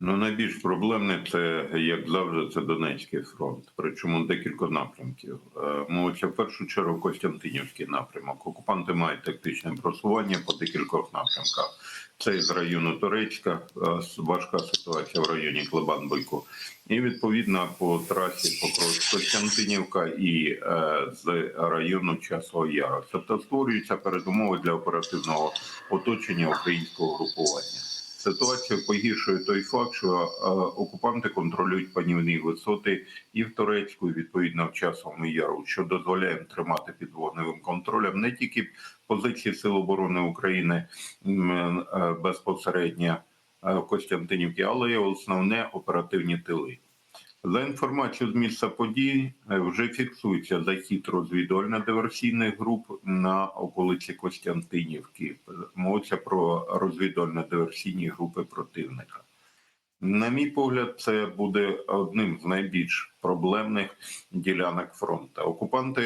Ну, найбільш проблемне це, як завжди, це Донецький фронт, причому декілька напрямків. Е, Мовиться в першу чергу Костянтинівський напрямок. Окупанти мають тактичне просування по декількох напрямках. Це із району Турецька, е, важка ситуація в районі Клебан-Бойко. І відповідно по трасі Покров Костянтинівка і е, з району Часового Яру. Тобто створюються передумови для оперативного оточення українського групування. Ситуацію погіршує той факт, що е, окупанти контролюють панівні висоти і в Турецьку, і відповідно в часовому яру, що дозволяє їм тримати під вогневим контролем не тільки позиції Сил оборони України е, безпосередньо е, в Костянтинівці, але й основне оперативні тили. За інформацією з місця подій е, вже фіксується захід розвідувально-диверсійних груп на околиці Костянтинівки. Мовиться про розвідувально-диверсійні групи противника. На мій погляд, це буде одним з найбільш проблемних ділянок фронту. Окупанти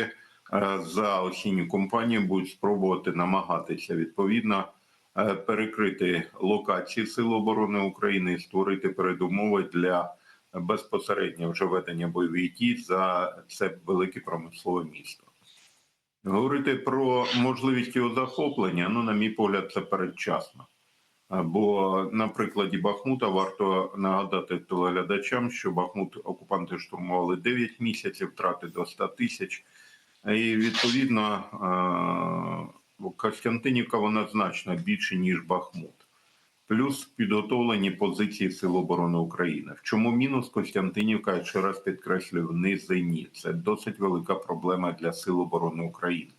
е, за осінню кампанію будуть спробувати намагатися відповідно е, перекрити локації Сил оборони України і створити передумови для безпосередньо вже ведення бойових дій за це велике промислове місто. Говорити про можливість його захоплення, ну, на мій погляд, це передчасно. Бо на прикладі Бахмута варто нагадати телеглядачам, що Бахмут окупанти штурмували 9 місяців, втрати до 100 тисяч. І відповідно Костянтинівка вона значно більше, ніж Бахмут. Плюс підготовлені позиції Сил оборони України. В чому мінус Костянтинівка, ще раз підкреслюю, низині. Це досить велика проблема для Сил оборони України.